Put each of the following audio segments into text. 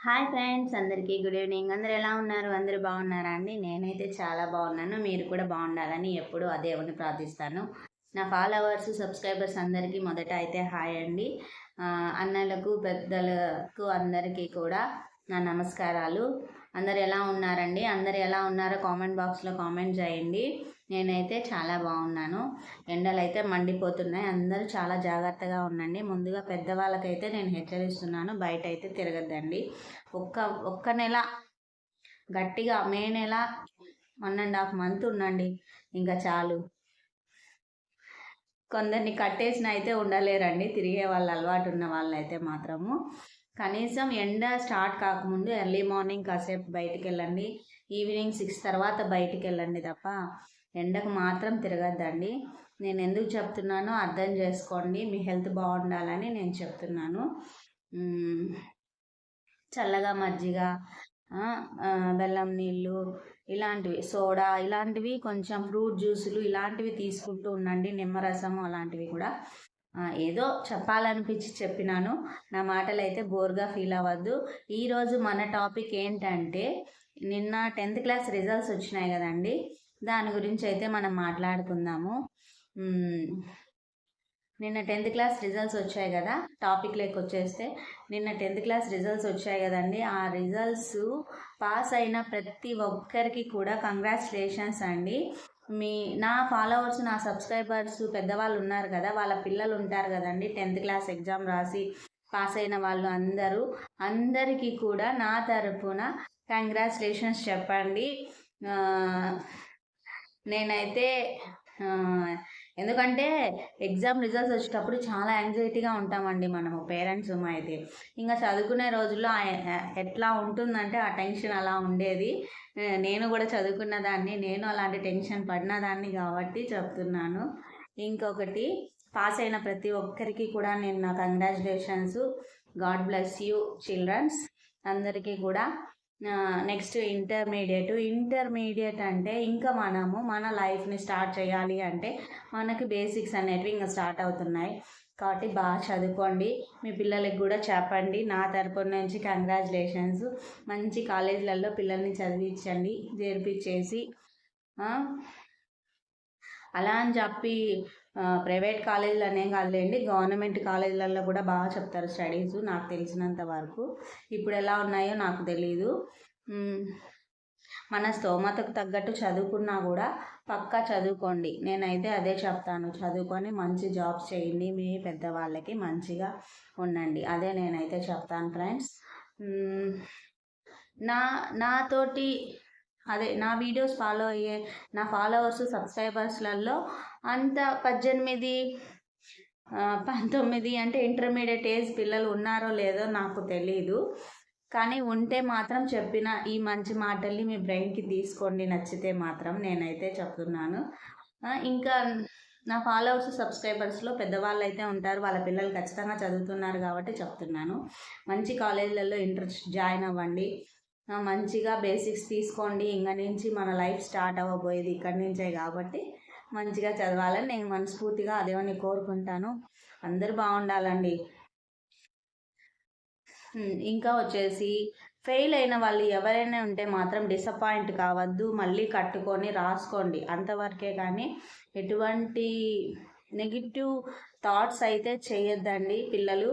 Hi friends అందరికీ good evening. అందరు ఎలా ఉన్నారు? అందరూ బాగున్నారా అండి? నేనైతే చాలా బాగున్నాను. మీరు కూడా బాగుండాలని ఎప్పుడూ ఆ దేవుని ప్రార్థిస్తాను. నా ఫాలోవర్స్ సబ్స్క్రైబర్స్ అందరికీ మొదట అయితే హాయ్ అండి. అన్నలకు పెద్దలకు అందరికీ కూడా నా నమస్కారాలు. అందరు ఎలా ఉన్నారండి? అందరు ఎలా ఉన్నారో కామెంట్ బాక్స్లో కామెంట్ చేయండి. నేనైతే చాలా బాగున్నాను. ఎండలు అయితే మండిపోతున్నాయి. అందరూ చాలా జాగ్రత్తగా ఉండండి. ముందుగా పెద్దవాళ్ళకైతే నేను హెచ్చరిస్తున్నాను బయట అయితే తిరగద్దండి. ఒక్క ఒక్క నెల గట్టిగా మే నెల వన్ అండ్ హాఫ్ మంత్ ఉండండి ఇంకా చాలు. కొందరిని కట్టేసిన అయితే ఉండలేరండి. తిరిగే వాళ్ళ అలవాటు ఉన్న వాళ్ళు అయితే మాత్రము. కనీసం ఎండ స్టార్ట్ కాకముందు ఎర్లీ మార్నింగ్ కాసేపు బయటికి వెళ్ళండి ఈవినింగ్ సిక్స్ తర్వాత బయటికి వెళ్ళండి తప్ప ఎండకు మాత్రం తిరగద్దండి. నేను ఎందుకు చెప్తున్నానో అర్థం చేసుకోండి. మీ హెల్త్ బాగుండాలని నేను చెప్తున్నాను. చల్లగా మజ్జిగ బెల్లం నీళ్ళు ఇలాంటివి సోడా ఇలాంటివి కొంచెం ఫ్రూట్ జ్యూసులు ఇలాంటివి తీసుకుంటూ ఉండండి. నిమ్మరసము అలాంటివి కూడా. ఏదో చెప్పాలనిపించి చెప్పినాను. నా మాటలు అయితే బోర్గా ఫీల్ అవ్వద్దు. ఈరోజు మన టాపిక్ ఏంటంటే నిన్న టెన్త్ క్లాస్ రిజల్ట్స్ వచ్చినాయి కదండి. దాని గురించి అయితే మనం మాట్లాడుకుందాము. నిన్న టెన్త్ క్లాస్ రిజల్ట్స్ వచ్చాయి కదా. టాపిక్లోకి వచ్చేస్తే నిన్న టెన్త్ క్లాస్ రిజల్ట్స్ వచ్చాయి కదండి. ఆ రిజల్ట్స్ పాస్ అయిన ప్రతి ఒక్కరికి కూడా కంగ్రాచులేషన్స్ అండి. మీ నా ఫాలోవర్స్ నా సబ్స్క్రైబర్స్ పెద్దవాళ్ళు ఉన్నారు కదా వాళ్ళ పిల్లలు ఉంటారు కదండి. టెన్త్ క్లాస్ ఎగ్జామ్ రాసి పాస్ అయిన వాళ్ళు అందరూ అందరికీ కూడా నా తరపున కంగ్రాచులేషన్స్ చెప్పండి. నేనైతే ఎందుకంటే ఎగ్జామ్ రిజల్ట్స్ వచ్చేటప్పుడు చాలా యాంగ్జైటీగా ఉంటామండి మనము పేరెంట్స్ అయితే ఇంకా చదువుకునే రోజుల్లో ఎట్లా ఉంటుందంటే ఆ టెన్షన్ అలా ఉండేది. నేను కూడా చదువుకున్న దాన్ని నేను అలాంటి టెన్షన్ పడిన దాన్ని కాబట్టి చెప్తున్నాను. ఇంకొకటి పాస్ అయిన ప్రతి ఒక్కరికి కూడా నేను నా congratulations. God bless you childrens. అందరికీ కూడా నెక్స్ట్ ఇంటర్మీడియట్ ఇంటర్మీడియట్ అంటే ఇంకా మనము మన లైఫ్ని స్టార్ట్ చేయాలి అంటే మనకి బేసిక్స్ అనేటివి ఇంకా స్టార్ట్ అవుతున్నాయి. కాబట్టి బాగా చదువుకోండి. మీ పిల్లలకి కూడా చెప్పండి. నా తరపున నుంచి కంగ్రాచులేషన్స్ మంచి కాలేజీలలో పిల్లల్ని చదివించండి. చేర్పించేసి అలా అని చెప్పి ప్రైవేట్ కాలేజీలు ఏం కాదులేండి గవర్నమెంట్ కాలేజీలలో కూడా బాగా చెప్తారు స్టడీస్ నాకు తెలిసినంత వరకు. ఇప్పుడు ఎలా ఉన్నాయో నాకు తెలీదు. మన స్తోమతకు తగ్గట్టు చదువుకున్నా కూడా పక్కా చదువుకోండి. నేనైతే అదే చెప్తాను చదువుకొని మంచి జాబ్స్ చేయండి. మీ పెద్దవాళ్ళకి మంచిగా ఉండండి. అదే నేనైతే చెప్తాను ఫ్రెండ్స్. నా నాతోటి అదే నా వీడియోస్ ఫాలో అయ్యే నా ఫాలోవర్స్ సబ్స్క్రైబర్స్లలో అంత పద్దెనిమిది పంతొమ్మిది అంటే ఇంటర్మీడియట్ ఏజ్ పిల్లలు ఉన్నారో లేదో నాకు తెలీదు. కానీ ఉంటే మాత్రం చెప్పిన ఈ మంచి మాటల్ని మీ బ్రెయిన్కి తీసుకోండి నచ్చితే మాత్రం నేనైతే చెప్తున్నాను. ఇంకా నా ఫాలోవర్స్ సబ్స్క్రైబర్స్లో పెద్దవాళ్ళు అయితే ఉంటారు వాళ్ళ పిల్లలు ఖచ్చితంగా చదువుతున్నారు కాబట్టి చెప్తున్నాను. మంచి కాలేజీలలో ఇంట్రెస్ట్ జాయిన్ అవ్వండి. మంచిగా బేసిక్స్ తీసుకోండి. ఇంక నుంచి మన లైఫ్ స్టార్ట్ అవ్వబోయేది ఇక్కడి నుంచే కాబట్టి మంచిగా చదవాలని నేను మనస్ఫూర్తిగా అదేమని కోరుకుంటాను. అందరూ బాగుండాలండి. ఇంకా వచ్చేసి ఫెయిల్ అయిన వాళ్ళు ఎవరైనా ఉంటే మాత్రం డిసప్పాయింట్ కావద్దు. మళ్ళీ కట్టుకొని రాసుకోండి. అంతవరకే కానీ ఎటువంటి నెగిటివ్ థాట్స్ అయితే చేయొద్దండి పిల్లలు.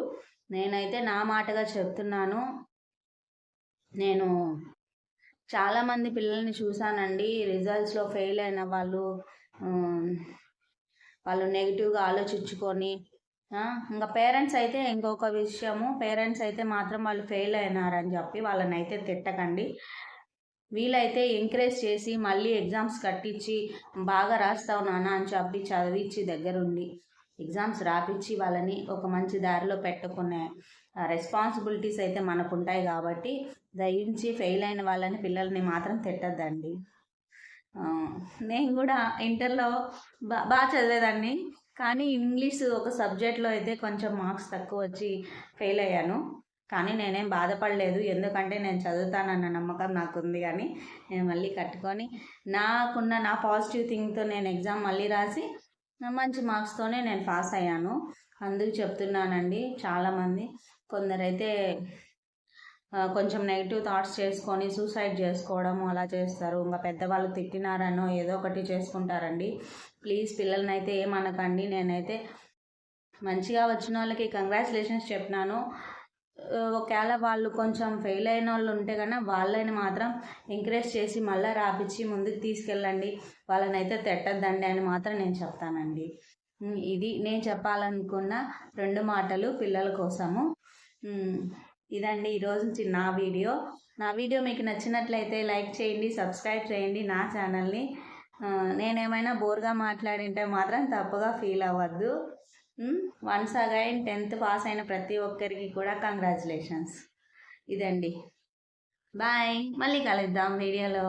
నేనైతే నా మాటగా చెప్తున్నాను. నేను చాలామంది పిల్లల్ని చూశానండి. రిజల్ట్స్లో ఫెయిల్ అయిన వాళ్ళు వాళ్ళు నెగిటివ్గా ఆలోచించుకొని ఇంకా పేరెంట్స్ అయితే ఇంకొక విషయము. పేరెంట్స్ అయితే మాత్రం వాళ్ళు ఫెయిల్ అయినారని చెప్పి వాళ్ళని అయితే తిట్టకండి. వీలైతే ఎంకరేజ్ చేసి మళ్ళీ ఎగ్జామ్స్ కట్టించి బాగా రాస్తావు నాన్న అని చెప్పి చదివించి దగ్గరుండి ఎగ్జామ్స్ రాపిచ్చి వాళ్ళని ఒక మంచి దారిలో పెట్టుకునే రెస్పాన్సిబిలిటీస్ అయితే మనకు ఉంటాయి కాబట్టి దయించి ఫెయిల్ అయిన వాళ్ళని పిల్లల్ని మాత్రం తిట్టద్దండి. నేను కూడా ఇంటర్లో బా బాగా చదివేదాన్ని. కానీ ఇంగ్లీష్ ఒక సబ్జెక్ట్లో అయితే కొంచెం మార్క్స్ తక్కువ వచ్చి ఫెయిల్ అయ్యాను. కానీ నేనేం బాధపడలేదు. ఎందుకంటే నేను చదువుతానన్న నమ్మకం నాకు ఉంది కానీ నేను మళ్ళీ కట్టుకొని నాకున్న నా పాజిటివ్ థింగ్తో నేను ఎగ్జామ్ మళ్ళీ రాసి మంచి మార్క్స్తోనే నేను పాస్ అయ్యాను. అందుకు చెప్తున్నానండి చాలామంది కొందరైతే కొంచెం నెగిటివ్ థాట్స్ చేసుకొని సూసైడ్ చేసుకోవడం అలా చేస్తారు. ఇంకా పెద్దవాళ్ళు తిట్టినారనో ఏదో ఒకటి చేసుకుంటారండి. ప్లీజ్ పిల్లల్ని అయితే ఏమనకండి. నేనైతే మంచిగా వచ్చిన వాళ్ళకి కంగ్రాచులేషన్స్ చెప్పినాను ఒకవేళ వాళ్ళు కొంచెం ఫెయిల్ అయిన వాళ్ళు ఉంటే కన్నా వాళ్ళని మాత్రం ఎంకరేజ్ చేసి మళ్ళీ రాపిచ్చి ముందుకు తీసుకెళ్ళండి. వాళ్ళని అయితే తిట్టద్దండి అని మాత్రం నేను చెప్తానండి. ఇది నేను చెప్పాలనుకున్న రెండు మాటలు పిల్లల కోసము. ఇదండి ఈరోజు నుంచి నా వీడియో. నా వీడియో మీకు నచ్చినట్లయితే లైక్ చేయండి సబ్స్క్రైబ్ చేయండి నా ఛానల్ని. నేనేమైనా బోర్గా మాట్లాడింటే మాత్రం తప్పుగా ఫీల్ అవ్వద్దు. వన్స్ అగైన్ టెన్త్ పాస్ అయిన ప్రతి ఒక్కరికి కూడా కంగ్రాచులేషన్స్. ఇదండి. బాయ్. మళ్ళీ కలుద్దాం వీడియోలో.